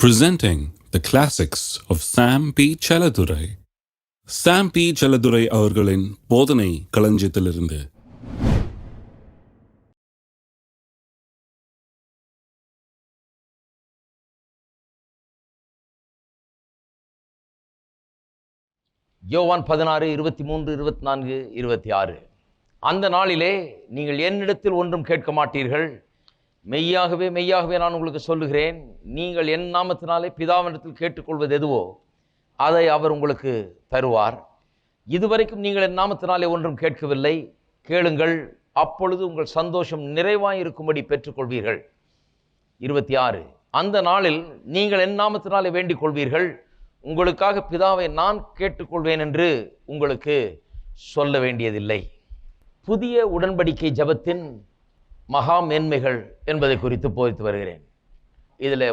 presenting the classics of Sam P. Chaladurai. Sam P. Chaladurai அவர்களின் போதனை களஞ்சியத்திலிருந்து யோவான் பதினாறு இருபத்தி மூன்று இருபத்தி நான்கு இருபத்தி ஆறு அந்த நாளிலே நீங்கள் என்னிடத்தில் ஒன்றும் கேட்க மாட்டீர்கள் மெய்யாகவே மெய்யாகவே நான் உங்களுக்கு சொல்லுகிறேன். நீங்கள் என் நாமத்தினாலே பிதாவினிடத்தில் கேட்டுக்கொள்வது எதுவோ அதை அவர் உங்களுக்கு தருவார். இதுவரைக்கும் நீங்கள் என் நாமத்தினாலே ஒன்றும் கேட்கவில்லை. கேளுங்கள் அப்பொழுது உங்கள் சந்தோஷம் நிறைவாக இருக்கும்படி பெற்றுக்கொள்வீர்கள். இருபத்தி ஆறு. அந்த நாளில் நீங்கள் என் நாமத்தினாலே வேண்டிக் கொள்வீர்கள் உங்களுக்காக பிதாவை நான் கேட்டுக்கொள்வேன் என்று உங்களுக்கு சொல்ல வேண்டியதில்லை. புதிய உடன்படிக்கை ஜபத்தின் மகா மேன்மைகள் என்பதை குறித்து போதித்து வருகிறேன். இதில்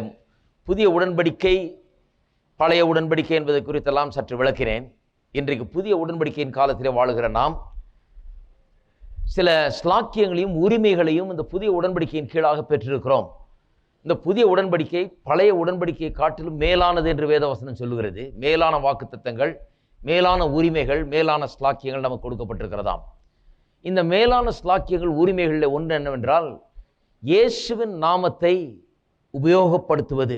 புதிய உடன்படிக்கை பழைய உடன்படிக்கை என்பதை குறித்தெல்லாம் சற்று விளக்கிறேன் இன்றைக்கு புதிய உடன்படிக்கையின் காலத்திலே வாழுகிற நாம் சில ஸ்லாக்கியங்களையும் உரிமைகளையும் இந்த புதிய உடன்படிக்கையின் கீழாக பெற்றிருக்கிறோம். இந்த புதிய உடன்படிக்கை பழைய உடன்படிக்கையை காட்டிலும் மேலானது என்று வேதவசனம் சொல்லுகிறது. மேலான வாக்குத்தத்தங்கள் மேலான உரிமைகள் மேலான ஸ்லாக்கியங்கள் நமக்கு கொடுக்கப்பட்டிருக்கிறதாம். இந்த மேலான ஸ்லாக்கியங்கள் உரிமைகளில் ஒன்று என்னவென்றால் இயேசுவின் நாமத்தை உபயோகப்படுத்துவது.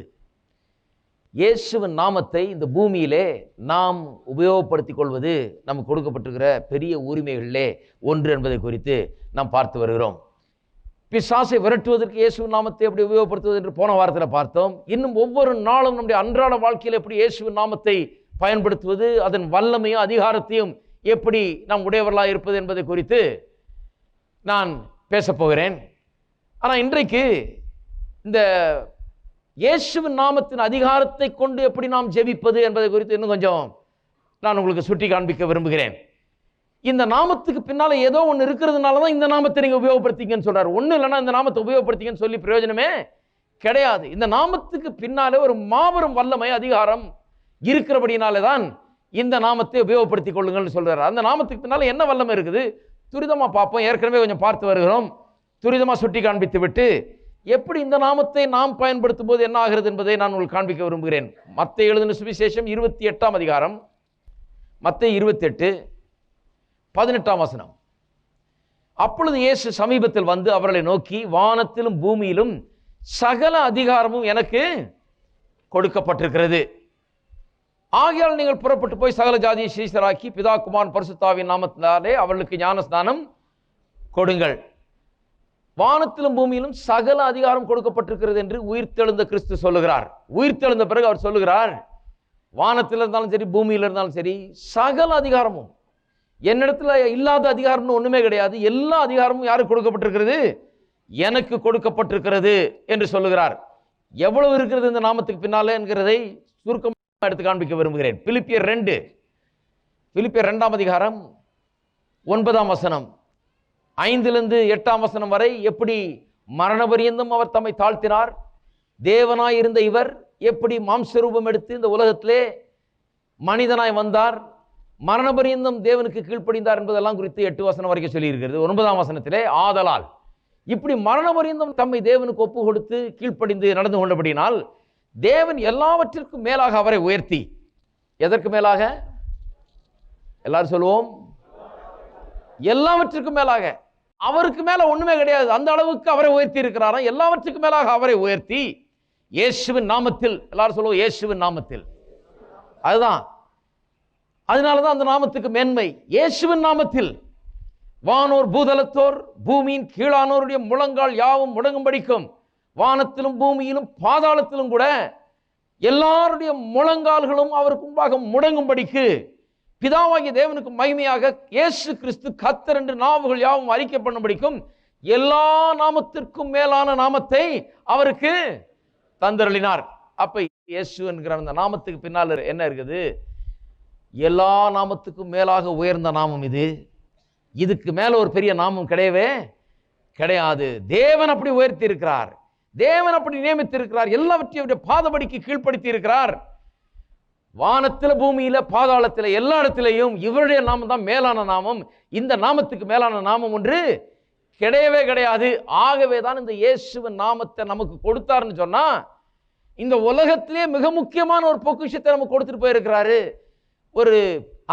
இயேசுவின் நாமத்தை இந்த பூமியிலே நாம் உபயோகப்படுத்திக் கொள்வது நமக்கு கொடுக்கப்பட்டிருக்கிற பெரிய உரிமைகளிலே ஒன்று என்பதை குறித்து நாம் பார்த்து வருகிறோம். பிசாசை விரட்டுவதற்கு இயேசுவின் நாமத்தை எப்படி உபயோகப்படுத்துவது என்று போன வாரத்தில் பார்த்தோம். இன்னும் ஒவ்வொரு நாளும் நம்முடைய அன்றாட வாழ்க்கையில் எப்படி இயேசுவின் நாமத்தை பயன்படுத்துவது அதன் வல்லமையும் அதிகாரத்தையும் எப்படி நாம் உடையவர்களாக இருப்பது என்பதை குறித்து நான் பேசப் போகிறேன். ஆனால் இன்றைக்கு இந்த இயேசுவின் நாமத்தின் அதிகாரத்தை கொண்டு எப்படி நாம் ஜெபிப்பது என்பதை குறித்து இன்னும் கொஞ்சம் நான் உங்களுக்கு சுட்டி காண்பிக்க விரும்புகிறேன். இந்த நாமத்துக்கு பின்னால் ஏதோ ஒன்று இருக்கிறதுனால தான் இந்த நாமத்தை நீங்கள் உபயோகப்படுத்திங்கன்னு சொல்கிறார் ஒன்றும் இல்லைன்னா இந்த நாமத்தை உபயோகப்படுத்திங்கன்னு சொல்லி பிரயோஜனமே கிடையாது. இந்த நாமத்துக்கு பின்னாலே ஒரு மாபெரும் வல்லமை அதிகாரம் இருக்கிறபடினாலே தான் இந்த நாமத்தை உபயோகப்படுத்திக் கொள்ளுங்கள்னு சொல்கிறார் அந்த நாமத்துக்கு பின்னால் என்ன வல்லமை இருக்குது? துரிதமாக பார்ப்போம். ஏற்கனவே கொஞ்சம் பார்த்து வருகிறோம். துரிதமாக சுட்டி காண்பித்து விட்டு எப்படி இந்த நாமத்தை நாம் பயன்படுத்தும் போது என்ன ஆகிறது என்பதை நான் உங்களுக்கு காண்பிக்க விரும்புகிறேன். மற்ற எழுதின சுவிசேஷம் இருபத்தி எட்டாம் அதிகாரம். மற்ற இருபத்தி எட்டு பதினெட்டாம் வசனம். அப்பொழுது இயேசு சமீபத்தில் வந்து அவர்களை நோக்கி வானத்திலும் பூமியிலும் சகல அதிகாரமும் எனக்கு கொடுக்கப்பட்டிருக்கிறது. ஆகையால் நீங்கள் புறப்பட்டு போய் சகல ஜாதியை சீசராக்கி பிதா குமார் பரிசுத்தாவின் நாமத்தினாலே அவர்களுக்கு ஞானஸ்நானம் கொடுங்கள். வானத்திலும் பூமியிலும் சகல அதிகாரம் கொடுக்கப்பட்டிருக்கிறது என்று உயிர்த்தெழுந்த கிறிஸ்து சொல்லுகிறார். உயிர்த்தெழுந்த பிறகு அவர் சொல்லுகிறார் வானத்தில் இருந்தாலும் சரி பூமியில் இருந்தாலும் சரி சகல அதிகாரமும் என்னிடத்துல இல்லாத அதிகாரம்னு ஒண்ணுமே கிடையாது எல்லா அதிகாரமும் யாருக்கு கொடுக்கப்பட்டிருக்கிறது? எனக்கு கொடுக்கப்பட்டிருக்கிறது என்று சொல்லுகிறார். எவ்வளவு இருக்கிறது இந்த நாமத்துக்கு பின்னாலே என்கிறதை சுருக்கம் எடுத்து காண்பிக்க விரும்புகிறேன். பிலிப்பியர் ரெண்டு. பிலிப்பியர் ரெண்டாம் அதிகாரம் ஒன்பதாம் வசனம். ஐந்திலிருந்து எட்டாம் வசனம் வரை எப்படி மரண பரியந்தம் அவர் தம்மை தாழ்த்தினார்? தேவனாய் இருந்த இவர் எப்படி மாம்சரூபம் எடுத்து இந்த உலகத்திலே மனிதனாய் வந்தார்? மரண பரியந்தம் தேவனுக்கு கீழ்ப்படிந்தார் என்பதெல்லாம் குறித்து எட்டு வசனம் வரைக்கும் சொல்லியிருக்கிறது. ஒன்பதாம் வசனத்திலே ஆதலால். இப்படி மரண பரியந்தம் தம்மை தேவனுக்கு ஒப்பு கொடுத்து கீழ்ப்படிந்து நடந்து கொண்டபடினால் தேவன் எல்லாவற்றிற்கும் மேலாக அவரை உயர்த்தி. எதற்கு மேலாக? எல்லாரும் சொல்லுவோம். எல்லாவற்றிற்கும் மேலாக. அவருக்கு மேல ஒண்ணுமே கிடையாது. அந்த அளவுக்கு அவரை உயர்த்தி இருக்கிறாராம் எல்லாவற்றுக்கும் மேலாக அவரை உயர்த்தி இயேசுவின் நாமத்தில். எல்லாரும் சொல்லுவோம் இயேசுவின் நாமத்தில். அதுதான். அதனாலதான் அந்த நாமத்துக்கு மேன்மை. இயேசுவின் நாமத்தில். வானோர் பூதலத்தோர் பூமியின் கீழானோருடைய முழங்கால் யாவும் முடங்கும்படிக்கும் வானத்திலும் பூமியிலும் பாதாளத்திலும் கூட எல்லாருடைய முழங்கால்களும் அவருக்கு முன்பாக முடங்கும்படிக்கு பிதாவாகிய தேவனுக்கு மகிமையாக இயேசு கிறிஸ்து கத்தர் என்று நாவுகள் யாவும் அறிக்கை பண்ணும்படிக்கும் எல்லா நாமத்திற்கும் மேலான நாமத்தை அவருக்கு தந்தருளினார். அப்ப இயேசு என்கிற அந்த நாமத்துக்கு பின்னால் என்ன இருக்குது? எல்லா நாமத்துக்கும் மேலாக உயர்ந்த நாமம் இது. இதுக்கு மேல ஒரு பெரிய நாமம் கிடையவே கிடையாது. தேவன் அப்படி உயர்த்தி இருக்கிறார். தேவன் அப்படி நியமித்து இருக்கிறார் எல்லாவற்றையும் அவருடைய பாதபடிக்கு கீழ்ப்படுத்தி இருக்கிறார் வானத்தில் பூமியில பாதாளத்தில் எல்லா இடத்திலையும் இவருடைய நாமம் தான் மேலான நாமம். இந்த நாமத்துக்கு மேலான நாமம் ஒன்று கிடையவே கிடையாது. ஆகவே தான் இந்த இயேசுவின் நாமத்தை நமக்கு கொடுத்தாருன்னு சொன்னா இந்த உலகத்திலே மிக முக்கியமான ஒரு பொக்கிஷத்தை நமக்கு கொடுத்துட்டு போயிருக்கிறாரு. ஒரு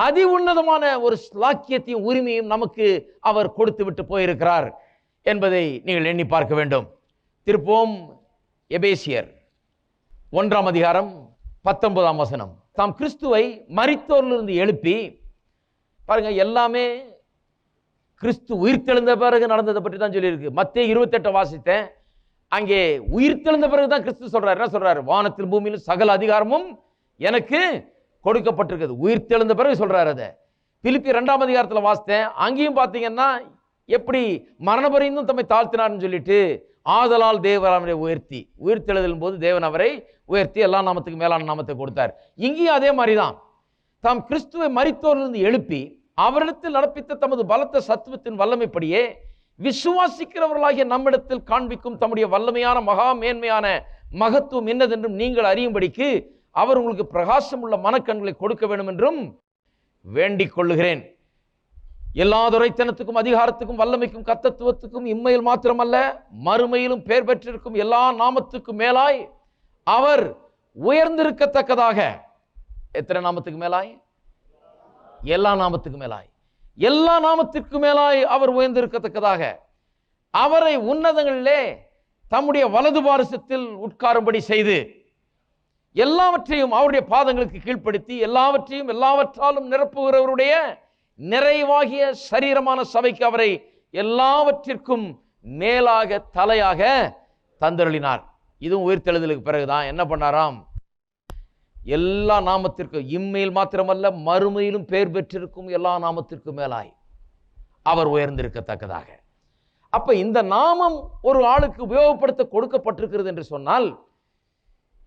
அதி உன்னதமான ஒரு ஸ்லாக்கியத்தையும் உரிமையும் நமக்கு அவர் கொடுத்து விட்டு போயிருக்கிறார் என்பதை நீங்கள் எண்ணி பார்க்க வேண்டும். திருப்போம் எபேசியர். ஒன்றாம் அதிகாரம் பத்தொன்பதாம் வசனம். தாம் கிறிஸ்துவை மறித்தோரிலிருந்து எழுப்பி பாருங்க எல்லாமே கிறிஸ்து உயிர்த்தெழுந்த பிறகு நடந்ததை பற்றி தான் சொல்லியிருக்கு. மத்திய இருபத்தெட்டை வாசித்தேன். அங்கே உயிர்த்தெழுந்த பிறகு தான் கிறிஸ்து சொல்றாரு. என்ன சொல்றாரு? வானத்தில் பூமியிலும் சகல அதிகாரமும் எனக்கு கொடுக்கப்பட்டிருக்குது. உயிர்த்தெழுந்த பிறகு சொல்றாரு அதை. பிலிப்பி ரெண்டாம் அதிகாரத்தில் வாசித்தேன். அங்கேயும் பார்த்தீங்கன்னா எப்படி மரணபரிந்தும் தம்மை தாழ்த்தினார்னு சொல்லிட்டு ஆதலால் தேவராமரை உயர்த்தி உயிர்த்தெழுதலும் போது தேவன் அவரை உயர்த்தி எல்லா நாமத்துக்கு மேலான நாமத்தை கொடுத்தார். இங்கேயும் அதே மாதிரி தான் தாம் கிறிஸ்துவை மறித்தோரிலிருந்து எழுப்பி அவரிடத்தில் நடப்பித்த தமது பலத்த சத்துவத்தின் வல்லமைப்படியே விசுவாசிக்கிறவர்களாகிய நம்மிடத்தில் காண்பிக்கும் தம்முடைய வல்லமையான மகா மேன்மையான மகத்துவம் என்னதென்றும் நீங்கள் அறியும்படிக்கு அவர் உங்களுக்கு பிரகாசம் உள்ள மனக்கண்களை கொடுக்க வேண்டும் என்றும் வேண்டிக் கொள்ளுகிறேன். எல்லா துரைத்தனத்துக்கும் அதிகாரத்துக்கும் வல்லமைக்கும் கத்தத்துவத்துக்கும் இம்மையில் மாத்திரமல்ல மறுமையிலும் பெயர் பெற்றிருக்கும் எல்லா நாமத்துக்கும் மேலாய் அவர் உயர்ந்திருக்கத்தக்கதாக. எத்தனை நாமத்துக்கு மேலாய்? எல்லா நாமத்துக்கு மேலாய். எல்லா நாமத்திற்கு மேலாய் அவர் உயர்ந்திருக்கத்தக்கதாக. அவரை உன்னதங்களிலே தம்முடைய வலது பாரசத்தில் உட்காரும்படி செய்து எல்லாவற்றையும் அவருடைய பாதங்களுக்கு கீழ்ப்படுத்தி எல்லாவற்றையும் எல்லாவற்றாலும் நிரப்புகிறவருடைய நிறைவாகிய சரீரமான சபைக்கு அவரை எல்லாவற்றிற்கும் மேலாக தலையாக தந்தருளினார். இதுவும் உயிர்த்தெழுதலுக்கு பிறகுதான். என்ன பண்ணாராம்? எல்லா நாமத்திற்கும் இம்மையில் மாத்திரமல்ல மறுமையிலும் பேர் பெற்றிருக்கும் எல்லா நாமத்திற்கும் மேலாய் அவர் உயர்ந்திருக்கத்தக்கதாக. அப்ப இந்த நாமம் ஒரு ஆளுக்கு உபயோகப்படுத்த கொடுக்கப்பட்டிருக்கிறது என்று சொன்னால்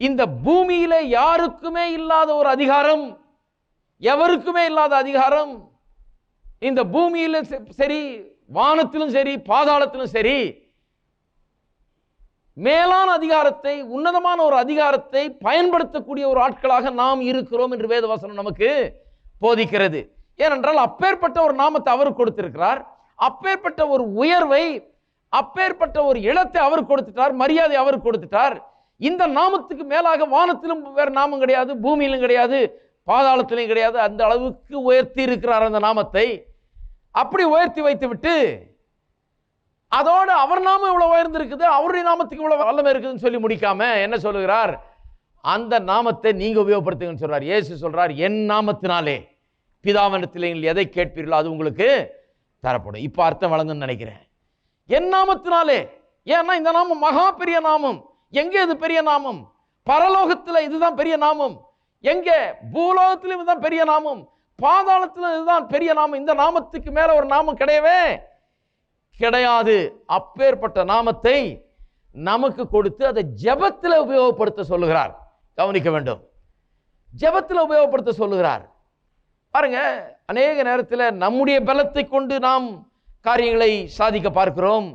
இந்த பூமியில யாருக்குமே இல்லாத ஒரு அதிகாரம் எவருக்குமே இல்லாத அதிகாரம் இந்த பூமியிலும் சரி வானத்திலும் சரி பாதாளத்திலும் சரி மேலான அதிகாரத்தை உன்னதமான ஒரு அதிகாரத்தை பயன்படுத்தக்கூடிய ஒரு ஆட்களாக நாம் இருக்கிறோம் என்று வேதவசனம் நமக்கு போதிக்கிறது. ஏனென்றால் அப்பேற்பட்ட ஒரு நாமத்தை அவர் கொடுத்திருக்கிறார். அப்பேற்பட்ட ஒரு உயர்வை அப்பேற்பட்ட ஒரு இடத்தை அவர் கொடுத்துட்டார் மரியாதை அவர் கொடுத்துட்டார். இந்த நாமத்துக்கு மேலாக வானத்திலும் வேறு நாமம் கிடையாது பூமியிலும் கிடையாது பாதாளத்திலும் கிடையாது அந்த அளவுக்கு உயர்த்தி இருக்கிறார் அந்த நாமத்தை. அப்படி உயர்த்தி வைத்து விட்டு அதோடு அவர் நாமம் இவ்வளோ உயர்ந்திருக்குது அவருடைய நாமத்துக்கு இவ்வளோ வல்லமை இருக்குதுன்னு சொல்லி முடிக்காம என்ன சொல்லுகிறார்? அந்த நாமத்தை நீங்கள் உபயோகப்படுத்துங்கன்னு சொல்கிறார் இயேசு சொல்கிறார் என் நாமத்தினாலே பிதாவனத்தில் நீங்கள் எதை கேட்பீர்களோ அது உங்களுக்கு தரப்படும். இப்போ அர்த்தம் வழங்குன்னு நினைக்கிறேன். என் நாமத்தினாலே ஏன்னா இந்த நாமம் மகா பெரிய நாமம். எங்கே இது பெரிய நாமம்? பரலோகத்தில் இதுதான் பெரிய நாமம். எங்கே? பூலோகத்திலும் இதுதான் பெரிய நாமம். பாதாளத்தில் இதுதான் பெரிய நாமம். இந்த நாமத்துக்கு மேலே ஒரு நாமம் கிடையவே கிடையாது. அப்பேற்பட்ட நாமத்தை நமக்கு கொடுத்து அதை ஜெபத்தில் உபயோகப்படுத்த சொல்லுகிறார். கவனிக்க வேண்டும். ஜெபத்தில் உபயோகப்படுத்த சொல்லுகிறார். பாருங்க அநேக நேரத்தில் நம்முடைய பலத்தை கொண்டு நாம் காரியங்களை சாதிக்க பார்க்கிறோம்.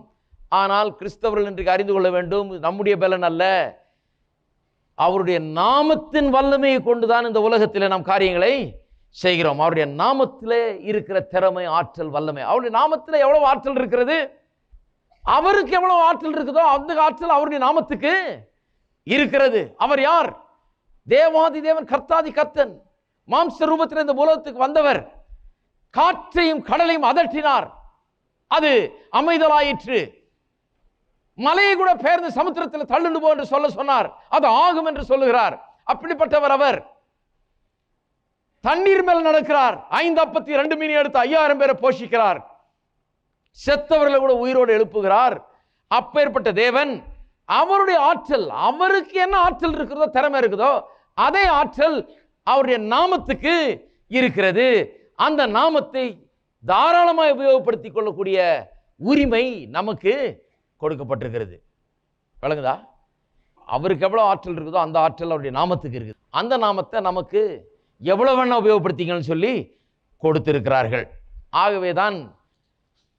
ஆனால் கிறிஸ்தவர்கள் இன்றைக்கு அறிந்து கொள்ள வேண்டும் நம்முடைய பலன் அல்ல. அவருடைய நாமத்தின் வல்லமையை கொண்டுதான் இந்த உலகத்தில் நாம் காரியங்களை செய்கிறோம். அவருடைய நாமத்திலே இருக்கிற திறமை ஆற்றல் வல்லமை. அவருடைய நாமத்தில் எவ்வளவு ஆற்றல் இருக்கிறது? அவருக்கு எவ்வளவு ஆற்றல் இருக்குதோ அந்த ஆற்றல் அவருடைய நாமத்துக்கு இருக்கிறது. அவர் யார்? தேவாதி தேவன் கர்த்தாதி கர்த்தன். மாம்ச ரூபத்தில் இந்த உலகத்துக்கு வந்தவர். காற்றையும் கடலையும் அதட்டினார். அது அமைதலாயிற்று. மலையை கூட பெயர்ந்து சமுத்திரத்தில் தள்ளுண்டு போ என்று சொல்ல சொன்னார். அது ஆகும் என்று சொல்லுகிறார். அப்படிப்பட்டவர் அவர். தண்ணீர் மேல் நடக்கிறார். ஐந்து அப்பத்தி ரெண்டு மீன் எடுத்து ஐயாயிரம் பேரை போஷிக்கிறார். செத்தவர்களை கூட உயிரோடு எழுப்புகிறார். அப்பேற்பட்ட தேவன் அவருடைய ஆற்றல் அவருக்கு என்ன ஆற்றல் இருக்கிறதோ திறமை இருக்குதோ அதே ஆற்றல் அவருடைய நாமத்துக்கு இருக்கிறது. அந்த நாமத்தை தாராளமாக உபயோகப்படுத்திக் கொள்ளக்கூடிய உரிமை நமக்கு கொடுக்கப்பட்டிருக்கிறது. விளங்குதா? அவருக்கு எவ்வளோ ஆற்றல் இருக்குதோ அந்த ஆற்றல் அவருடைய நாமத்துக்கு இருக்குது. அந்த நாமத்தை நமக்கு எவ்வளோ வேணால் உபயோகப்படுத்திங்கன்னு சொல்லி கொடுத்திருக்கிறார்கள். ஆகவே தான்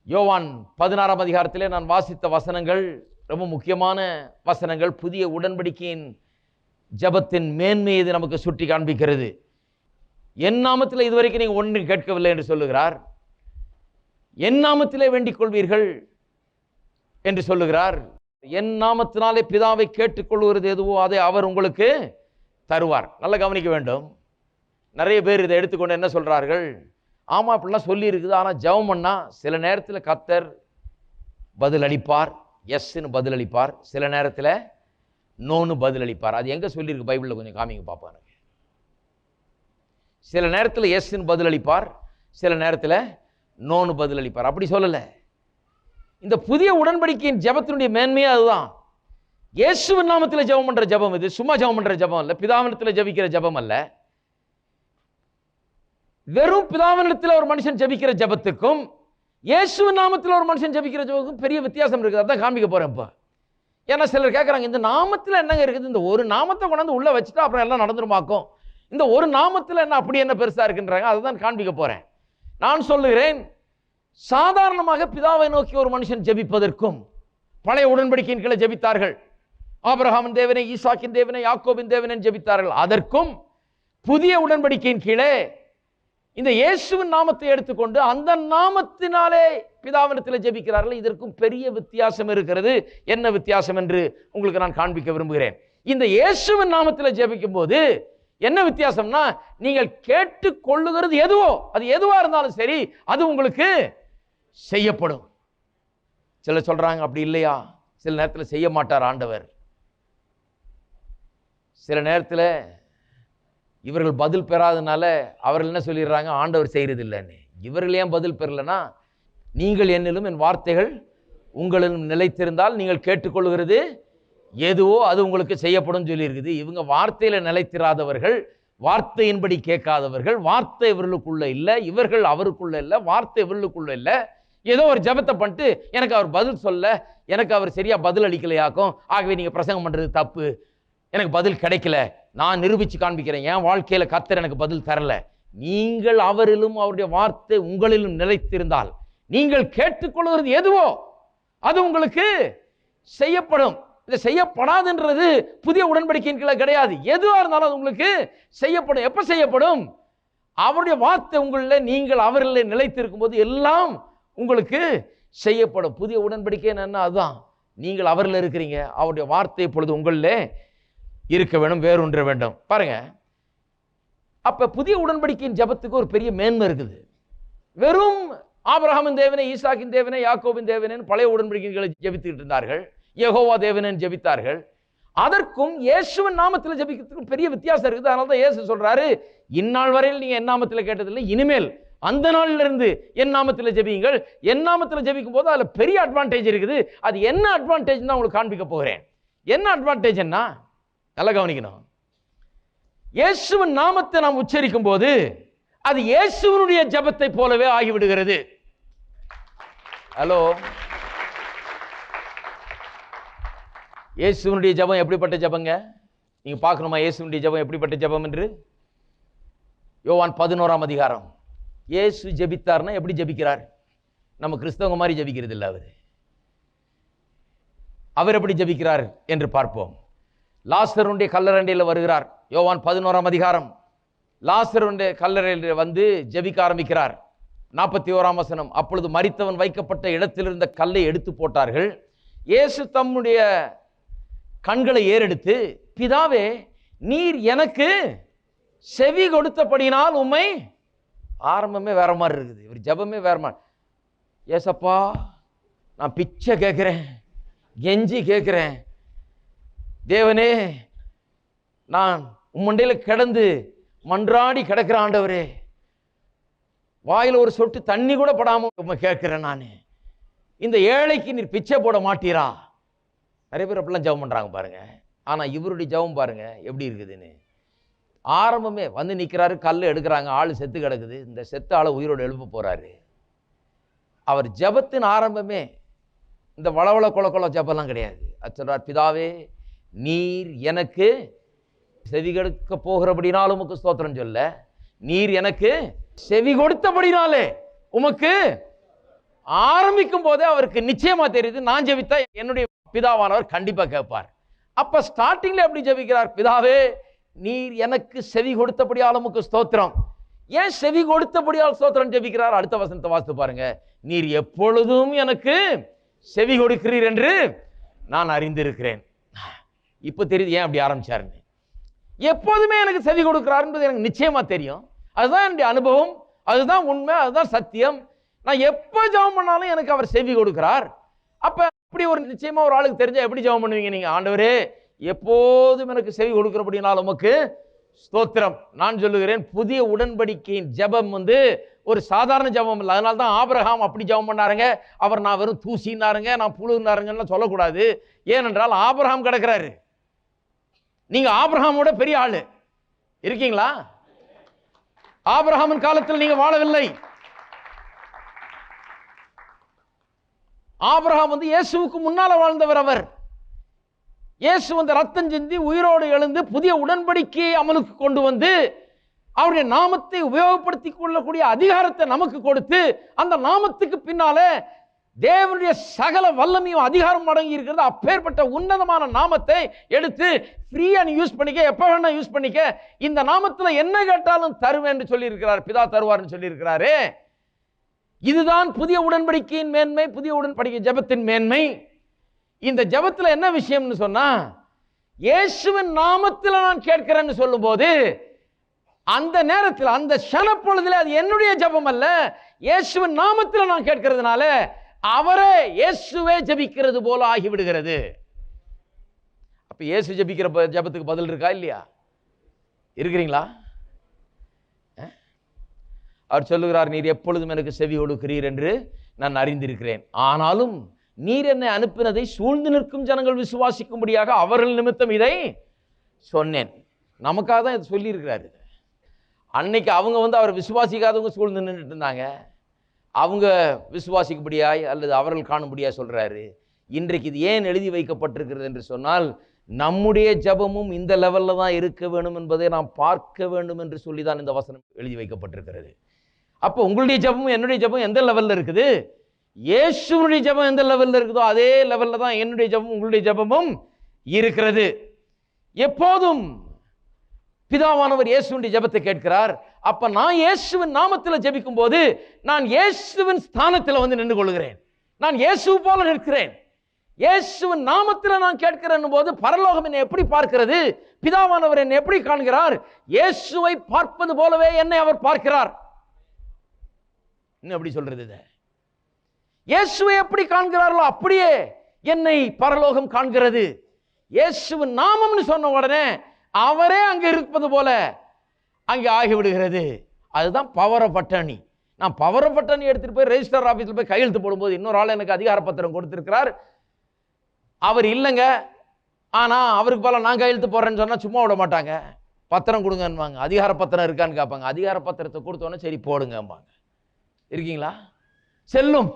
யோவான் பதினாறாம் அதிகாரத்திலே நான் வாசித்த வசனங்கள் ரொம்ப முக்கியமான வசனங்கள் புதிய உடன்படிக்கையின் ஜெபத்தின் மேன்மையை இது நமக்கு சுட்டி காண்பிக்கிறது. என் நாமத்தில் இதுவரைக்கும் நீங்கள் ஒன்றும் கேட்கவில்லை என்று சொல்லுகிறார். என் நாமத்திலே வேண்டிக் கொள்வீர்கள் என்று சொல்லுகிறார். என் நாமத்தினாலே பிதாவை கேட்டுக்கொள்வது எதுவோ அதை அவர் உங்களுக்கு தருவார். நல்லா கவனிக்க வேண்டும். நிறைய பேர் இதை எடுத்துக்கொண்டு என்ன சொல்கிறார்கள் ஆமாம் அப்படிலாம் சொல்லியிருக்குது. ஆனால் ஜெபம் பண்ணால் சில நேரத்தில் கத்தர் பதில் அளிப்பார் எஸ்ன்னு பதில் அளிப்பார் சில நேரத்தில் நோன்னு பதில் அளிப்பார் அது எங்கே சொல்லியிருக்கு? பைபிளில் கொஞ்சம் காமிங்க பார்ப்போம் எனக்கு. சில நேரத்தில் எஸ்ன்னு பதில் அளிப்பார் சில நேரத்தில் நோன்னு பதில் அளிப்பார் அப்படி சொல்லலை. இந்த புதிய உடன்படிக்கையின் ஜெபத்தினுடைய மேன்மையே அதுதான். இயேசுவின் நாமத்தில் ஜெபம் பண்ணுற ஜெபம் இது. சும்மா ஜெபம் பண்ணுற ஜெபம் இல்லை பிதாவினத்தில் ஜெபிக்கிற ஜெபம் அல்ல. வெறும் பிதாவினத்தில் ஒரு மனுஷன் ஜெபிக்கிற ஜெபத்துக்கும் இயேசு நாமத்தில் ஒரு மனுஷன் ஜெபிக்கிற ஜெபத்துக்கும் பெரிய வித்தியாசம் இருக்குது. அதான் காமிக்க போகிறேன் இப்போ. ஏன்னா சிலர் கேட்குறாங்க இந்த நாமத்தில் என்னங்க இருக்குது? இந்த ஒரு நாமத்தை கொண்டாந்து உள்ளே வச்சுட்டா அப்புறம் எல்லாம் நடந்துருமாக்கும்? இந்த ஒரு நாமத்தில் என்ன அப்படி என்ன பெருசாக இருக்குன்றாங்க? அதை தான் காண்பிக்க போகிறேன் நான் சொல்லுகிறேன் சாதாரணமாக பிதாவை நோக்கி ஒரு மனுஷன் ஜெபிப்பதற்கும் பழைய உடன்படிக்கையின் கீழே ஜெபித்தார்கள். ஆபிரகாமின் தேவனை ஈசாக்கின் தேவனை யாக்கோபின் தேவனை ஜெபித்தார்கள். அதற்கும் புதிய உடன்படிக்கையின் கீழே இந்த இயேசுவின் நாமத்தை எடுத்துக்கொண்டு அந்த நாமத்தினாலே பிதாவினத்தில் ஜெபிக்கிறார்கள். இதற்கும் பெரிய வித்தியாசம் இருக்கிறது. என்ன வித்தியாசம் என்று உங்களுக்கு நான் காண்பிக்க விரும்புகிறேன். இந்த இயேசுவின் நாமத்தில் ஜெபிக்கும் போது என்ன வித்தியாசம்னா நீங்கள் கேட்டு கொள்ளுகிறது எதுவோ அது எதுவாக இருந்தாலும் சரி அது உங்களுக்கு செய்யப்படும். சில சொல்றாங்க அப்படி இல்லையா? சில நேரத்தில் செய்ய மாட்டார் ஆண்டவர். சில நேரத்தில் இவர்கள் பதில் பெறாதனால அவர்கள் என்ன சொல்லிடுறாங்க? ஆண்டவர் செய்கிறது இல்லைன்னு இவர்கள் ஏன் பதில் பெறலைன்னா நீங்கள் என்னிலும் என் வார்த்தைகள் உங்களிலும் நிலைத்திருந்தால் நீங்கள் கேட்டுக்கொள்கிறது எதுவோ அது உங்களுக்கு செய்யப்படும் சொல்லியிருக்குது. இவங்க வார்த்தையில் நிலைத்திராதவர்கள் வார்த்தையின்படி கேட்காதவர்கள் வார்த்தை இவர்களுக்குள்ளே இல்லை இவர்கள் அவருக்குள்ளே இல்லை வார்த்தை இவர்களுக்குள்ளே இல்லை. ஏதோ ஒரு ஜெபத்தை பண்ணிட்டு எனக்கு அவர் பதில் சொல்ல எனக்கு அவர் சரியாக பதில் அளிக்கலையாக்கும். ஆகவே நீங்கள் பிரசங்கம் பண்ணுறது தப்பு. எனக்கு பதில் கிடைக்கல. நான் நிரூபிச்சு காண்பிக்கிறேன். என் வாழ்க்கையில் கர்த்தர் எனக்கு பதில் தரல. நீங்கள் அவரிலும் அவருடைய வார்த்தை உங்களிலும் நிலைத்திருந்தால் நீங்கள் கேட்டுக்கொள்வது எதுவோ அது உங்களுக்கு செய்யப்படும். இதை செய்யப்படாதுன்றது புதிய உடன்படிக்கையின் கீழே கிடையாது. எதுவாக இருந்தாலும் அது உங்களுக்கு செய்யப்படும். எப்போ செய்யப்படும்? அவருடைய வார்த்தை உங்களில் நீங்கள் அவரில் நிலைத்திருக்கும் போது எல்லாம் உங்களுக்கு செய்யப்படும். புதிய உடன்படிக்கை என்ன? அதுதான். நீங்கள் அவரில் இருக்கிறீங்க. அவருடைய வார்த்தை இப்பொழுது உங்களில் இருக்க வேண்டும் வேறொன்ற வேண்டும். பாருங்க. அப்ப புதிய உடன்படிக்கையின் ஜெபத்துக்கு ஒரு பெரிய மேன்மை இருக்குது. வெறும் ஆபிரகாமின் தேவனை ஈசாக்கின் தேவனை யாக்கோவின் தேவனேன்னு பழைய உடன்படிக்கைகளை ஜெபித்துக்கிட்டு இருந்தார்கள். யகோவா தேவனன் ஜெபித்தார்கள். அதற்கும் இயேசுவின் நாமத்தில் ஜெபிக்கிறதுக்கும் பெரிய வித்தியாசம் இருக்குது. அதனால தான் இயேசு சொல்றாரு இந்நாள் வரையில் நீங்க என் நாமத்தில் கேட்டதில்லை இனிமேல் அந்த நாள்ல இருந்து என் நாமத்தில் ஜெபியுங்கள். என் நாமத்தில் ஜபிக்கும் போது அதில் பெரிய அட்வான்டேஜ் இருக்குது. அது என்ன அட்வான்டேஜ் தான் உங்களுக்கு காண்பிக்க போகிறேன். என்ன அட்வான்டேஜ்னா நல்லா கவனிக்கணும். இயேசுவின் நாமத்தை நாம் உச்சரிக்கும் போது அது இயேசுவனுடைய ஜபத்தை போலவே ஆகிவிடுகிறது. ஹலோ? இயேசுவனுடைய ஜெபம் எப்படிப்பட்ட ஜெபங்க? நீங்க பார்க்கணுமா இயேசுவனுடைய ஜெபம் எப்படிப்பட்ட ஜெபம் என்று? யோவான் பதினோராம் அதிகாரம். இயேசு ஜபித்தார்னா எப்படி ஜெபிக்கிறார்? நம்ம கிறிஸ்தவங்க மாதிரி ஜெபிக்கிறது இல்லை அவர். அவர் எப்படி ஜெபிக்கிறார் என்று பார்ப்போம். லாசருடைய கல்லரண்டையில் வருகிறார். யோவான் பதினோராம் அதிகாரம். லாசருடைய கல்லறையில் வந்து ஜெபிக்க ஆரம்பிக்கிறார். நாற்பத்தி ஓராம் வசனம். அப்பொழுது மறித்தவன் வைக்கப்பட்ட இடத்தில் இருந்த கல்லை எடுத்து போட்டார்கள். இயேசு தம்முடைய கண்களை ஏறெடுத்து பிதாவே நீர் எனக்கு செவி கொடுத்தபடினால் உண்மை ஆரம்பமே வேற மாதிரி இருக்குது. இவர் ஜெபமே வேற மாதிரி. ஏசப்பா நான் பிச்சை கேட்குறேன் கெஞ்சி கேட்குறேன் தேவனே நான் உம்மண்டையில் கிடந்து மன்றாடி கிடக்கிற ஆண்டவரே வாயில் ஒரு சொட்டு தண்ணி கூட படாமல் கேட்குறேன் நான். இந்த ஏழைக்கு நீர் பிச்சை போட மாட்டீரா? நிறைய பேர் அப்படிலாம் ஜெபம் பண்ணுறாங்க பாருங்கள் ஆனால் இவருடைய ஜெபம் பாருங்கள் எப்படி இருக்குதுன்னு. ஆரம்பமே வந்து நிற்கிறாரு கல் எடுக்கிறாங்க ஆள் செத்து கிடக்குது. இந்த செத்த ஆளை உயிரோடு எழுப்ப போகிறாரு அவர் ஜபத்தின் ஆரம்பமே இந்த வளவள கொல கொல ஜெபம்லாம் கிடையாது. அது பிதாவே நீர் எனக்கு செவி கொடுக்க போகிறபடினாலும் உமக்கு ஸ்தோத்திரம் சொல்ல. நீர் எனக்கு செவி கொடுத்தபடினாலே உமக்கு ஆரம்பிக்கும் போதே அவருக்கு நிச்சயமா தெரியுது. நான் ஜெபித்தா என்னுடைய பிதாவானவர் கண்டிப்பா கேட்பார். அப்ப ஸ்டார்டிங்ல எப்படி ஜெபிக்கிறார்? பிதாவே நீர் எனக்கு செவி கொடுத்தபடியால் உமக்கு ஸ்தோத்திரம். ஏன் செவி கொடுத்தபடியால் ஸ்தோத்திரம் ஜெபிக்கிறார்? அடுத்த வசனத்தை வாசித்து பாருங்க. நீர் எப்பொழுதும் எனக்கு செவி கொடுக்கிறீர் என்று நான் அறிந்திருக்கிறேன். இப்போ தெரியுது ஏன் அப்படி ஆரம்பிச்சாருன்னு. எப்போதுமே எனக்கு செவி கொடுக்கிறாருன்றது எனக்கு நிச்சயமாக தெரியும். அதுதான் என்னுடைய அனுபவம் அதுதான் உண்மை அதுதான் சத்தியம். நான் எப்போ ஜெபம் பண்ணாலும் எனக்கு அவர் செவி கொடுக்குறார். அப்போ அப்படி ஒரு நிச்சயமாக ஒரு ஆளுக்கு தெரிஞ்சால் எப்படி ஜெபம் பண்ணுவீங்க நீங்கள் ஆண்டவரே? எப்போதும் எனக்கு செவி கொடுக்கிறபடினால் உமக்கு ஸ்தோத்திரம். நான் சொல்லுகிறேன் புதிய உடன்படிக்கையின் ஜெபம் வந்து ஒரு சாதாரண ஜெபம் இல்லை. அதனால தான் ஆபிரகாம் அப்படி ஜெபம் பண்ணாருங்க. அவர் நான் வெறும் தூசினாருங்க நான் புழுனாருங்கன்னு சொல்லக்கூடாது. ஏனென்றால் ஆபிரகாம் கிடக்கிறாரு. நீங்க ஆபிரகாமோட பெரிய ஆளு. இருக்கீங்களா? ஆபிரஹாமின் காலத்தில் நீங்க வாழவில்லை. ஆபிரஹாம் வந்து இயேசுவுக்கு முன்னால வாழ்ந்தவர் அவர். இயேசு வந்து ரத்தம் சிந்தி உயிரோடு எழுந்து புதிய உடன்படிக்கையை அமலுக்கு கொண்டு வந்து அவருடைய நாமத்தை உபயோகப்படுத்திக் கொள்ளக்கூடிய அதிகாரத்தை நமக்கு கொடுத்து அந்த நாமத்துக்கு பின்னாலே தேவனுடைய சகல வல்லமையும் அதிகாரம் அடங்கி இருக்கிறது. அப்பேற்பட்ட உன்னதமான நாமத்தை எடுத்து ஃப்ரீயா நீ யூஸ் பண்ணிக்க எப்போ வேணா யூஸ் பண்ணிக்க. இந்த நாமத்துல என்ன கேட்டாலும் தருவேன் என்று பிதா தருவார்னு சொல்லியிருக்கிறாரு. இதுதான் புதிய உடன்படிக்கையின் மேன்மை புதிய உடன்படிக்கை ஜெபத்தின் மேன்மை. இந்த ஜபத்தில் என்ன விஷயம்னு சொன்னா இயேசுவின் நாமத்தில் நான் கேட்கிறேன்னு சொல்லும்போது அந்த நேரத்தில் அந்த பொழுதுல அது என்னுடைய ஜெபம் அல்ல இயேசுவின் நாமத்தில் நான் கேட்கறதுனால அவரே இயேசுவே ஜெபிக்கிறது போல ஆகிவிடுகிறது. அப்ப இயேசு ஜெபிக்கிற ப- ஜெபத்துக்கு பதில் இருக்கா இல்லையா? இருக்கிறீங்களா? அவர் சொல்லுகிறார் நீர் எப்பொழுதும் எனக்கு செவி கொடுக்கிறீர் என்று நான் அறிந்திருக்கிறேன். ஆனாலும் நீர் என்னை அனுப்பினதை சூழ்ந்து நிற்கும் ஜனங்கள் விசுவாசிக்கும்படியாக அவர்கள் நிமித்தம் இதை சொன்னேன். நமக்காக தான் இதை சொல்லியிருக்கிறாரு. அன்னைக்கு அவங்க வந்து அவர் விசுவாசிக்காதவங்க சூழ்ந்து நின்றுட்டு இருந்தாங்க. அவங்க விசுவாசிக்கும்படியாய் அல்லது அவர்கள் காணும்படியாய் சொல்கிறாரு இன்றைக்கு இது ஏன் எழுதி வைக்கப்பட்டிருக்கிறது என்று சொன்னால் நம்முடைய ஜெபமும் இந்த லெவலில் தான் இருக்க வேண்டும் என்பதை நாம் பார்க்க வேண்டும் என்று சொல்லி தான் இந்த வசனம் எழுதி வைக்கப்பட்டிருக்கிறது. அப்போ உங்களுடைய ஜெபமும் என்னுடைய ஜெபம் எந்த லெவலில் இருக்குது? இயேசுனுடைய ஜெபம் எந்த லெவலில் இருக்குதோ அதே லெவலில் தான் என்னுடைய ஜெபமும் உங்களுடைய ஜெபமும் இருக்கிறது. எப்போதும் பிதாவானவர் இயேசுவின் ஜெபத்தை கேட்கிறார். அப்ப நான் இயேசுவின் நாமத்தில் ஜெபிக்கும் போது நான் இயேசுவின் ஸ்தானத்தில் வந்து நின்று கொள்கிறேன் நான் இயேசு போல நிற்கிறேன். இயேசுவின் நாமத்தில் நான் கேட்கிறேன் போது பரலோகம் என்னை எப்படி பார்க்கிறது? பிதாவானவர் என்னை எப்படி காண்கிறார்? இயேசுவை பார்ப்பது போலவே என்னை அவர் பார்க்கிறார். என்ன எப்படி சொல்றது இதை? இயேசுவை எப்படி காண்கிறார்களோ அப்படியே என்னை பரலோகம் காண்கிறது. இயேசுவின் நாமம்னு சொன்ன உடனே அவரே அங்கே இருப்பது போல அங்கே ஆகிவிடுகிறது. அதுதான் பவர பட்டணி நான் பவர பட்டணி எடுத்துகிட்டு போய் ரெஜிஸ்டர் ஆஃபீஸில் போய் கையெழுத்து போடும்போது இன்னொரு ஆள் எனக்கு அதிகார பத்திரம் கொடுத்துருக்கிறார். அவர் இல்லைங்க. ஆனால் அவருக்கு போல நான் கையெழுத்து போடுறேன்னு சொன்னால் சும்மா விட மாட்டாங்க. பத்திரம் கொடுங்கன்னுவாங்க. அதிகார பத்திரம் இருக்கான்னு கேட்பாங்க. அதிகார பத்திரத்தை கொடுத்தோன்னே சரி போடுங்கம்பாங்க. இருக்கீங்களா? செல்லும்.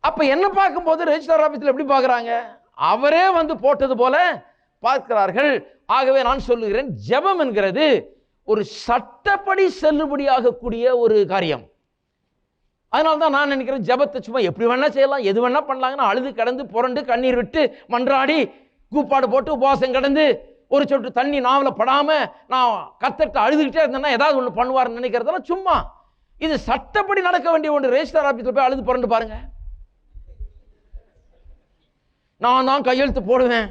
அப்போ என்ன பார்க்கும்போது ரெஜிஸ்டர் ஆஃபீஸில் எப்படி பார்க்குறாங்க? அவரே வந்து போட்டது போல பார்க்கிறார்கள். ஆகவே நான் சொல்லுகிறேன் ஜெபம் என்கிறது ஒரு சட்டப்படி செல்லுபடியாகக்கூடிய ஒரு காரியம். அதனால தான் நான் நினைக்கிறேன் ஜெபத்தை சும்மா எப்படி வேணா செய்யலாம் எது வேணா பண்ணலாங்கன்னா அழுது கடந்து புரண்டு கண்ணீர் விட்டு மன்றாடி கூப்பாடு போட்டு உபவாசம் கடந்து ஒரு சொட்டு தண்ணி நாவலில் படாமல் நான் கத்தட்ட அழுதுகிட்டே இருந்தேன்னா ஏதாவது ஒன்று பண்ணுவார்னு நினைக்கிறதெல்லாம் சும்மா. இது சட்டப்படி நடக்க வேண்டிய ஒன்று. ரெஜிஸ்டர் ஆஃபீஸில் போய் அழுது புரண்டு பாருங்க. நான் தான் கையெழுத்து போடுவேன்.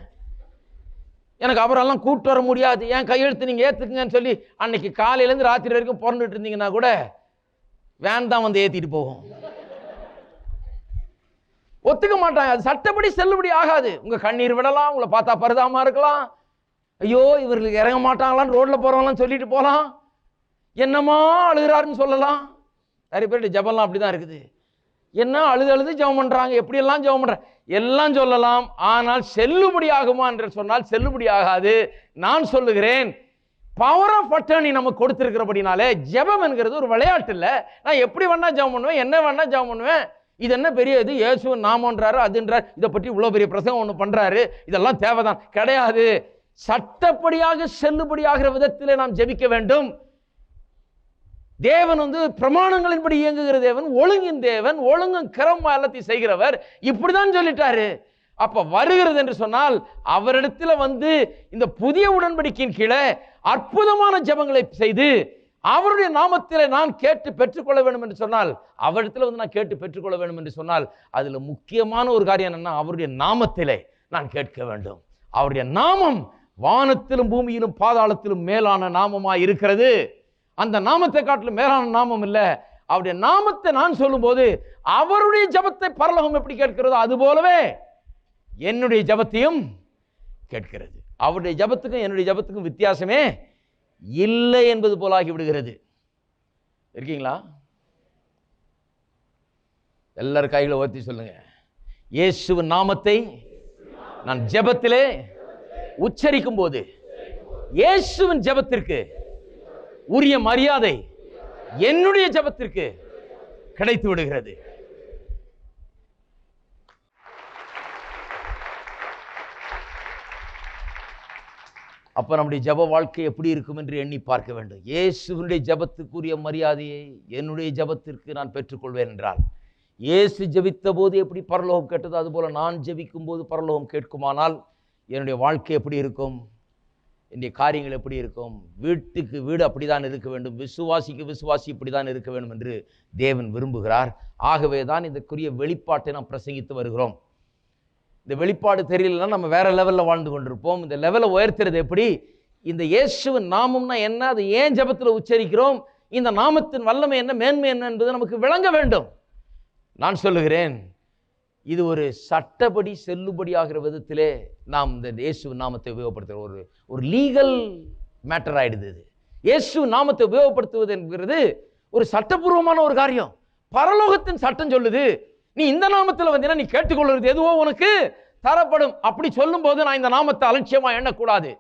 எனக்கு அவரெல்லாம் கூப்பிட்டு வர முடியாது. ஏன் கையெழுத்து நீங்கள் ஏற்றுக்குங்கன்னு சொல்லி அன்னைக்கு காலையிலேருந்து ராத்திரி வரைக்கும் பிறந்துட்டு இருந்தீங்கன்னா கூட வேன் தான் வந்து ஏற்றிட்டு போகும். ஒத்துக்க மாட்டாங்க. அது சட்டப்படி செல்லுபடி ஆகாது. உங்கள் கண்ணீர் விடலாம் உங்களை பார்த்தா பரிதாபமா இருக்கலாம். ஐயோ இவர்களுக்கு இறங்க மாட்டாங்களான்னு ரோட்டில் போகிறவங்களாம் சொல்லிட்டு போகலாம் என்னமா அழுகிறாருன்னு சொல்லலாம். நிறைய பேர்கிட்ட ஜபம்லாம் அப்படி தான் இருக்குது. என்ன அழுது அழுது ஜெபம் பண்ணுறாங்க எப்படியெல்லாம் ஜெபம் பண்ணுறாங்க எல்லாம் சொல்லலாம். ஆனால் செல்லுபடி ஆகுமா என்று சொன்னால் செல்லுபடி ஆகாது. நான் சொல்லுகிறேன் பவர் ஆஃப் அட்டர்னி நமக்கு கொடுத்துருக்கிறபடினாலே ஜெபம் என்கிறது ஒரு விளையாட்டு இல்லை. நான் எப்படி வேணா ஜெபம் பண்ணுவேன் என்ன வேணா ஜெபம் பண்ணுவேன். இது என்ன பெரிய இது? இயேசு நாமன்றாரு அதுன்றார். இதை பற்றி இவ்வளோ பெரிய பிரசங்கம் ஒன்று பண்ணுறாரு இதெல்லாம் தேவைதான். கிடையாது. சட்டப்படியாக செல்லுபடியாகிற விதத்தில் நாம் ஜெபிக்க வேண்டும். தேவன் வந்து பிரமாணங்களின்படி இயங்குகிற தேவன் ஒழுங்கின் தேவன் ஒழுங்கும் கிரம எல்லாத்தையும் செய்கிறவர். இப்படிதான் சொல்லிட்டாரு. அப்ப வருகிறது என்று சொன்னால் அவரிடத்துல வந்து இந்த புதிய உடன்படிக்கையின் கீழே அற்புதமான ஜெபங்களை செய்து அவருடைய நாமத்தில் நான் கேட்டு பெற்றுக்கொள்ள வேண்டும் என்று சொன்னால் அவரிடத்துல வந்து நான் கேட்டு பெற்றுக்கொள்ள வேண்டும் என்று சொன்னால் அதுல முக்கியமான ஒரு காரியம் என்னன்னா அவருடைய நாமத்திலே நான் கேட்க வேண்டும். அவருடைய நாமம் வானத்திலும் பூமியிலும் பாதாளத்திலும் மேலான நாமமாக இருக்கிறது. அந்த நாமத்தை காட்டிலும் மேலான நாமம் இல்லை. அவருடைய நாமத்தை நான் சொல்லும்போது அவருடைய ஜபத்தை பரலோகம் எப்படி கேட்கிறதோ அது போலவே என்னுடைய ஜபத்தையும் கேட்கிறது. அவருடைய ஜபத்துக்கும் என்னுடைய ஜபத்துக்கும் வித்தியாசமே இல்லை என்பது போலாகி விடுகிறது. இருக்கீங்களா? எல்லாரும் கையில் ஓர்த்தி சொல்லுங்க. இயேசுவின் நாமத்தை நான் ஜபத்திலே உச்சரிக்கும் போது இயேசுவின் ஜெபத்திற்கு உரிய மரியாதை என்னுடைய ஜெபத்திற்கு கிடைத்து விடுகிறது. அப்ப நம்முடைய ஜெப வாழ்க்கை எப்படி இருக்கும் என்று எண்ணி பார்க்க வேண்டும். இயேசுவினுடைய ஜபத்துக்குரிய மரியாதையை என்னுடைய ஜெபத்திற்கு நான் பெற்றுக்கொள்வேன் என்றால் இயேசு ஜெபித்த போது எப்படி பரலோகம் கேட்டதோ அதுபோல நான் ஜபிக்கும் போது பரலோகம் கேட்குமானால் என்னுடைய வாழ்க்கை எப்படி இருக்கும்? இன்றைய காரியங்கள் எப்படி இருக்கும்? வீட்டுக்கு வீடு அப்படிதான் இருக்க வேண்டும். விசுவாசிக்கு விசுவாசி இப்படிதான் இருக்க வேண்டும் என்று தேவன் விரும்புகிறார். ஆகவே தான் இதற்குரிய வெளிப்பாட்டை நாம் பிரசங்கித்து வருகிறோம். இந்த வெளிப்பாடு தெரியலன்னா நம்ம வேற லெவலில் வாழ்ந்து கொண்டிருப்போம். இந்த லெவலை உயர்த்துறது எப்படி? இந்த இயேசுவின் நாமம்னா என்ன? அது ஏன் ஜெபத்தில் உச்சரிக்கிறோம்? இந்த நாமத்தின் வல்லமை என்ன? மேன்மை என்ன என்பது நமக்கு விளங்க வேண்டும். நான் சொல்லுகிறேன். இது ஒரு சட்டப்படி செல்லுபடியாகிற விதத்திலே நாம் இந்த இயேசு நாமத்தை உபயோகப்படுத்துகிற ஒரு ஒரு லீகல் மேட்டர் ஆகிடுது இது. இயேசு நாமத்தை உபயோகப்படுத்துவது என்கிறது ஒரு சட்டபூர்வமான ஒரு காரியம். பரலோகத்தின் சட்டம் சொல்லுது நீ இந்த நாமத்தில் வந்தீங்கன்னா நீ கேட்டுக்கொள்வது எதுவோ உனக்கு தரப்படும். அப்படி சொல்லும்போது நான் இந்த நாமத்தை அலட்சியமாக எண்ணக்கூடாது.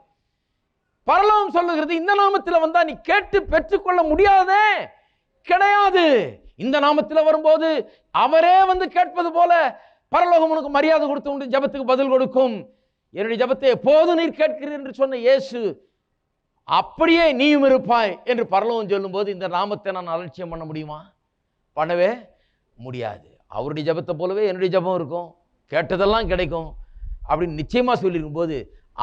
பரலோகம் சொல்லுகிறது இந்த நாமத்தில் வந்தால் நீ கேட்டு பெற்றுக்கொள்ள முடியாதே. கிடையாது. இந்த நாமத்தில் வரும்போது அவரே வந்து கேட்பது போல பரலோகம் உனக்கு மரியாதை கொடுத்து உண்டு ஜபத்துக்கு பதில் கொடுக்கும். என்னுடைய ஜபத்தை எப்போது நீர் கேட்கிறீர் என்று சொன்ன இயேசு அப்படியே நீயும் இருப்பாய் என்று பரலோகம் சொல்லும்போது இந்த நாமத்தை நான் அலட்சியம் பண்ண முடியுமா? பண்ணவே முடியாது. அவருடைய ஜபத்தை போலவே என்னுடைய ஜபம் இருக்கும். கேட்டதெல்லாம் கிடைக்கும். அப்படின்னு நிச்சயமாக சொல்லியிருக்கும்போது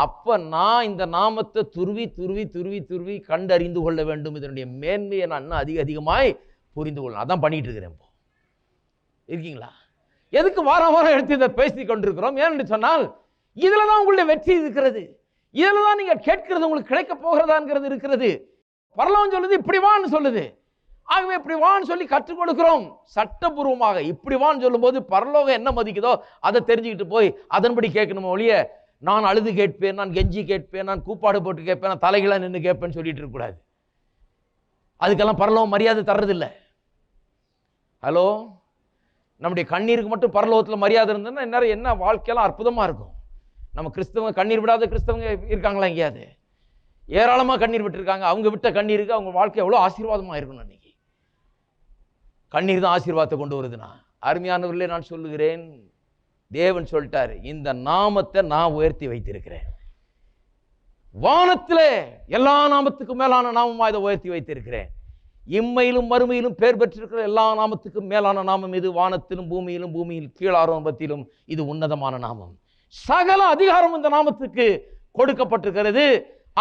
அப்போ நான் இந்த நாமத்தை துருவி துருவி துருவி துருவி கண்டறிந்து கொள்ள வேண்டும். இதனுடைய மேன்மையை நான் இன்னும் அதிக அதிகமாய் புரிந்து கொள்ளணும். அதான் பண்ணிகிட்டு இருக்கிறேன் இப்போ. இருக்கீங்களா? எதுக்கு வாரம் வாரம் எடுத்து இதை பேசி கொண்டிருக்கிறோம்? ஏன்னு சொன்னால் இதில் தான் உங்களுடைய வெற்றி இருக்கிறது. இதில் தான் நீங்கள் கேட்கிறது உங்களுக்கு கிடைக்க போகிறதாங்கிறது இருக்கிறது. பரலவன் சொல்லுது இப்படி வான்னு சொல்லுது. ஆகவே இப்படி வான்னு சொல்லி கற்றுக் கொடுக்கிறோம். சட்டபூர்வமாக இப்படி வான்னு சொல்லும்போது பரலோகம் என்ன மதிக்குதோ அதை தெரிஞ்சுக்கிட்டு போய் அதன்படி கேட்கணும் ஒழிய நான் அழுது கேட்பேன் நான் கெஞ்சி கேட்பேன் நான் கூப்பாடு போட்டு கேட்பேன் நான் தலைகளாக நின்று கேட்பேன்னு சொல்லிட்டு இருக்கக்கூடாது. அதுக்கெல்லாம் பரலோகம் மரியாதை தர்றதில்லை. ஹலோ? நம்முடைய கண்ணீருக்கு மட்டும் பரலோகத்தில் மரியாதை இருந்ததுன்னா நேரம் என்ன வாழ்க்கையெல்லாம் அற்புதமாக இருக்கும். நம்ம கிறிஸ்தவங்க கண்ணீர் விடாத கிறிஸ்தவங்க இருக்காங்களா எங்கேயாவது? ஏராளமாக கண்ணீர் விட்டுருக்காங்க. அவங்க விட்ட கண்ணீருக்கு அவங்க வாழ்க்கை எவ்வளோ ஆசீர்வாதமாக இருக்கணும் இன்னைக்கு கண்ணீர் தான் ஆசீர்வாதத்தை கொண்டு வருதுன்னா அருமையானவர்களே நான் சொல்லுகிறேன். தேவன் சொல்லிட்டாரு இந்த நாமத்தை நான் உயர்த்தி வைத்திருக்கிறேன். வானத்தில் எல்லா நாமத்துக்கும் மேலான நாமமாக இதை உயர்த்தி வைத்திருக்கிறேன். இம்மையிலும் மறுமையிலும் பேர் பெற்றிருக்கிற எல்லா நாமத்துக்கும் மேலான நாமம் இது வானத்திலும் பூமியிலும் பூமியில் கீழாரோபத்திலும் இது உன்னதமான நாமம். சகல அதிகாரம் இந்த நாமத்துக்கு கொடுக்கப்பட்டிருக்கிறது.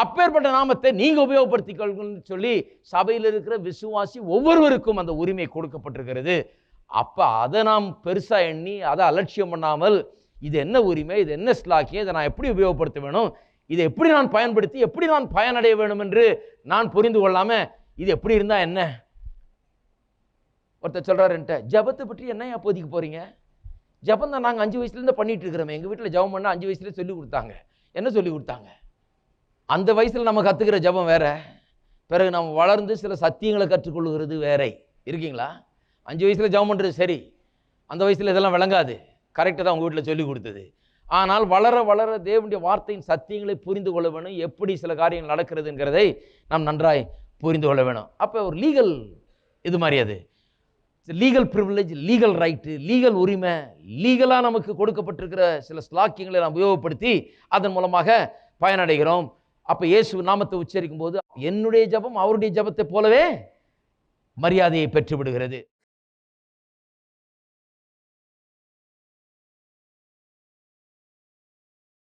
அப்பேற்பட்ட நாமத்தை நீங்க உபயோகப்படுத்திக் கொள்ளுங்கன்னு சொல்லி சபையில் இருக்கிற விசுவாசி ஒவ்வொருவருக்கும் அந்த உரிமை கொடுக்கப்பட்டிருக்கிறது. அப்ப அதை நாம் பெருசா எண்ணி அதை அலட்சியம் பண்ணாமல் இது என்ன உரிமை இது என்ன ஸ்லாக்கியம் இதை நான் எப்படி உபயோகப்படுத்த வேணும் இதை எப்படி நான் பயன்படுத்தி எப்படி நான் பயனடைய வேணும் என்று நான் புரிந்து கொள்ளாம இது எப்படி இருந்தா என்ன? ஒருத்தர் சொல்றாரு என்கிட்ட ஜபத்தை பற்றி என்ன அப்போதைக்கு போறீங்க? ஜபம் தான் நாங்கள் அஞ்சு வயசுலேருந்து பண்ணிட்டு இருக்கிறோம். எங்கள் வீட்டில் ஜபம் பண்ணால் அஞ்சு வயசுலேயே சொல்லி கொடுத்தாங்க. என்ன சொல்லி கொடுத்தாங்க? அந்த வயசில் நம்ம கற்றுக்கிற ஜபம் வேற. பிறகு நம்ம வளர்ந்து சில சத்தியங்களை கற்றுக்கொள்கிறது வேற. இருக்கீங்களா? அஞ்சு வயசில் ஜபம் பண்ணுறது சரி. அந்த வயசில் இதெல்லாம் விளங்காது. கரெக்டாக தான் உங்கள் வீட்டில் சொல்லி கொடுத்தது. ஆனால் வளர வளர தேவனுடைய வார்த்தையின் சத்தியங்களை புரிந்து கொள்ள வேணும். எப்படி சில காரியங்கள் நடக்கிறதுங்கிறதை நாம் நன்றாய் புரிந்து கொள்ள வேணும். அப்போ ஒரு லீகல் இது மாதிரி அது. Legal privilege legal right legal உரிமை லீகலாக நமக்கு கொடுக்கப்பட்டிருக்கிற சில ஸ்லாக்கியங்களை நாம் உபயோகப்படுத்தி அதன் மூலமாக பயனடைகிறோம். அப்போ இயேசு நாமத்தை உச்சரிக்கும் போது என்னுடைய ஜபம் அவருடைய ஜபத்தை போலவே மரியாதையை பெற்று விடுகிறது